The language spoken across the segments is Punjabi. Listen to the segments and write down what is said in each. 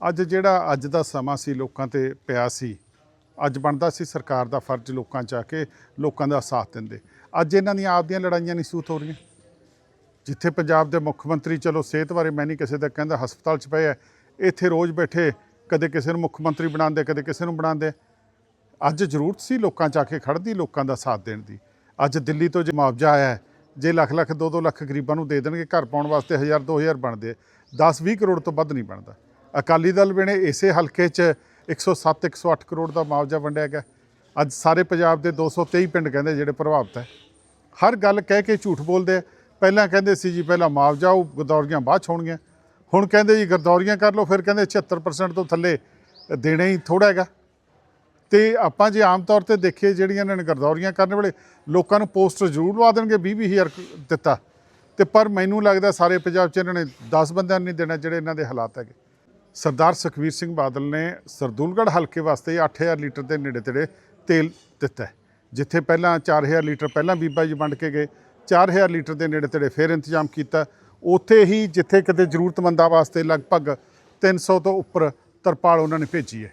ਅੱਜ ਜਿਹੜਾ ਅੱਜ ਦਾ ਸਮਾਂ ਸੀ ਲੋਕਾਂ ਤੇ ਪਿਆ ਸੀ, ਅੱਜ ਬਣਦਾ ਸੀ ਸਰਕਾਰ ਦਾ ਫਰਜ਼ ਲੋਕਾਂ ਚ ਆ ਕੇ ਲੋਕਾਂ ਦਾ ਸਾਥ ਦਿੰਦੇ। ਅੱਜ ਇਹਨਾਂ ਦੀਆਂ ਆਪਦੀਆਂ ਲੜਾਈਆਂ ਨਹੀਂ ਸੂਤ ਹੋ ਰਹੀਆਂ। ਜਿੱਥੇ ਪੰਜਾਬ ਦੇ ਮੁੱਖ ਮੰਤਰੀ, ਚਲੋ ਸਿਹਤ ਬਾਰੇ ਮੈਂ ਨਹੀਂ ਕਿਸੇ ਦਾ ਕਹਿੰਦਾ, ਹਸਪਤਾਲ 'ਚ ਪਏ ਆ, ਇੱਥੇ ਰੋਜ਼ ਬੈਠੇ, ਕਦੇ ਕਿਸੇ ਨੂੰ ਮੁੱਖ ਮੰਤਰੀ ਬਣਾਉਂਦੇ, ਕਦੇ ਕਿਸੇ ਨੂੰ ਬਣਾਉਂਦੇ। ਅੱਜ ਜ਼ਰੂਰਤ ਸੀ ਲੋਕਾਂ 'ਚ ਆ ਕੇ ਖੜਦੀ ਲੋਕਾਂ ਦਾ ਸਾਥ ਦੇਣ ਦੀ। ਅੱਜ ਦਿੱਲੀ ਤੋਂ ਜੇ ਮੁਆਵਜ਼ਾ ਆਇਆ, ਜੇ ਲੱਖ ਲੱਖ 2-2 ਲੱਖ ਗਰੀਬਾਂ ਨੂੰ ਦੇ ਦੇਣਗੇ, ਘਰ ਪਾਉਣ ਵਾਸਤੇ 1000 2000 ਬਣਦੇ 10-20 ਕਰੋੜ ਤੋਂ ਵੱਧ ਨਹੀਂ ਬਣਦਾ। ਅਕਾਲੀ ਦਲ ਵੇਲੇ ਇਸੇ ਹਲਕੇ 'ਚ 107 108 ਕਰੋੜ ਦਾ ਮੁਆਵਜ਼ਾ ਵੰਡਿਆ ਗਿਆ। ਅੱਜ ਸਾਰੇ ਪੰਜਾਬ ਦੇ 223 ਪਿੰਡ ਕਹਿੰਦੇ ਜਿਹੜੇ ਪ੍ਰਭਾਵਿਤ ਹੈ। ਹਰ ਗੱਲ ਕਹਿ ਕੇ ਝੂਠ ਬੋਲਦੇ ਆ। ਪਹਿਲਾਂ ਕਹਿੰਦੇ ਸੀ ਜੀ ਪਹਿਲਾਂ ਮੁਆਵਜ਼ਾ, ਉਹ ਗਰਦੌਰੀਆਂ ਬਾਅਦ 'ਚ ਹੋਣਗੀਆਂ। ਹੁਣ ਕਹਿੰਦੇ ਜੀ ਗਰਦੌਰੀਆਂ ਕਰ ਲਓ, ਫਿਰ ਕਹਿੰਦੇ 76% ਤੋਂ ਥੱਲੇ ਦੇਣਾ ਹੀ ਥੋੜਾ ਹੈਗਾ। ਤੇ ਆਪਾਂ ਜੇ ਆਮ ਤੌਰ ਤੇ ਦੇਖੀਏ ਜਿਹੜੀਆਂ ਇਹਨਾਂ ਨੇ ਗਰਦੌਰੀਆਂ ਕਰਨ ਵੇਲੇ, ਲੋਕਾਂ ਨੂੰ ਪੋਸਟਰ ਜ਼ਰੂਰ ਲਵਾ ਦੇਣਗੇ 20 ਵੀਹ ਹਜ਼ਾਰ ਦਿੱਤਾ। ਤੇ ਪਰ ਮੈਨੂੰ ਲੱਗਦਾ ਸਾਰੇ ਪੰਜਾਬ 'ਚ ਇਹਨਾਂ ਨੇ 10 ਬੰਦਿਆਂ ਨੂੰ ਨਹੀਂ ਦੇਣਾ ਜਿਹੜੇ ਇਹਨਾਂ ਦੇ ਹਾਲਾਤ ਹੈਗੇ। ਸਰਦਾਰ ਸੁਖਵੀਰ ਸਿੰਘ ਬਾਦਲ ਨੇ ਸਰਦੂਲਗੜ੍ਹ ਹਲਕੇ ਵਾਸਤੇ 8000 ਲੀਟਰ ਦੇ ਨੇੜੇ ਤੇੜੇ ਤੇਲ ਦਿੱਤਾ ਜਿੱਥੇ ਪਹਿਲਾਂ 4000 ਲੀਟਰ ਪਹਿਲਾਂ ਬੀਬਾ ਜੀ ਵੰਡ ਕੇ ਗਏ 4000 ਲੀਟਰ ਦੇ ਨੇੜੇ ਤੇੜੇ ਫੇਰ ਇੰਤਜ਼ਾਮ ਕੀਤਾ। ਉੱਥੇ ਹੀ ਜਿੱਥੇ ਕਿਤੇ ਜ਼ਰੂਰਤਮੰਦਾਂ ਵਾਸਤੇ ਲਗਭਗ 300 ਤੋਂ ਉੱਪਰ ਤਰਪਾਲ ਉਹਨਾਂ ਨੇ ਭੇਜੀ ਹੈ।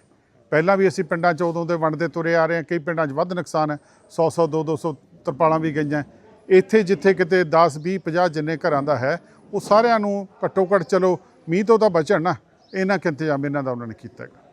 ਪਹਿਲਾਂ ਵੀ ਅਸੀਂ ਪਿੰਡਾਂ 'ਚ ਉਦੋਂ ਦੇ ਵੰਡਦੇ ਤੁਰੇ ਆ ਰਹੇ ਹਾਂ, ਕਈ ਪਿੰਡਾਂ 'ਚ ਵੱਧ ਨੁਕਸਾਨ ਹੈ 100 100 2 200 ਤਰਪਾਲਾਂ ਵੀ ਗਈਆਂ ਇੱਥੇ ਜਿੱਥੇ ਕਿਤੇ 10 20 50 ਜਿੰਨੇ ਘਰਾਂ ਦਾ ਹੈ, ਉਹ ਸਾਰਿਆਂ ਨੂੰ ਘੱਟੋ ਘੱਟ ਚਲੋ ਮੀਂਹ ਤੋਂ ਤਾਂ ਬਚਣ ਨਾ। ਇਹਨਾਂ ਕੁ ਇੰਤਜ਼ਾਮ ਇਹਨਾਂ ਦਾ ਉਹਨਾਂ ਨੇ ਕੀਤਾ ਹੈਗਾ।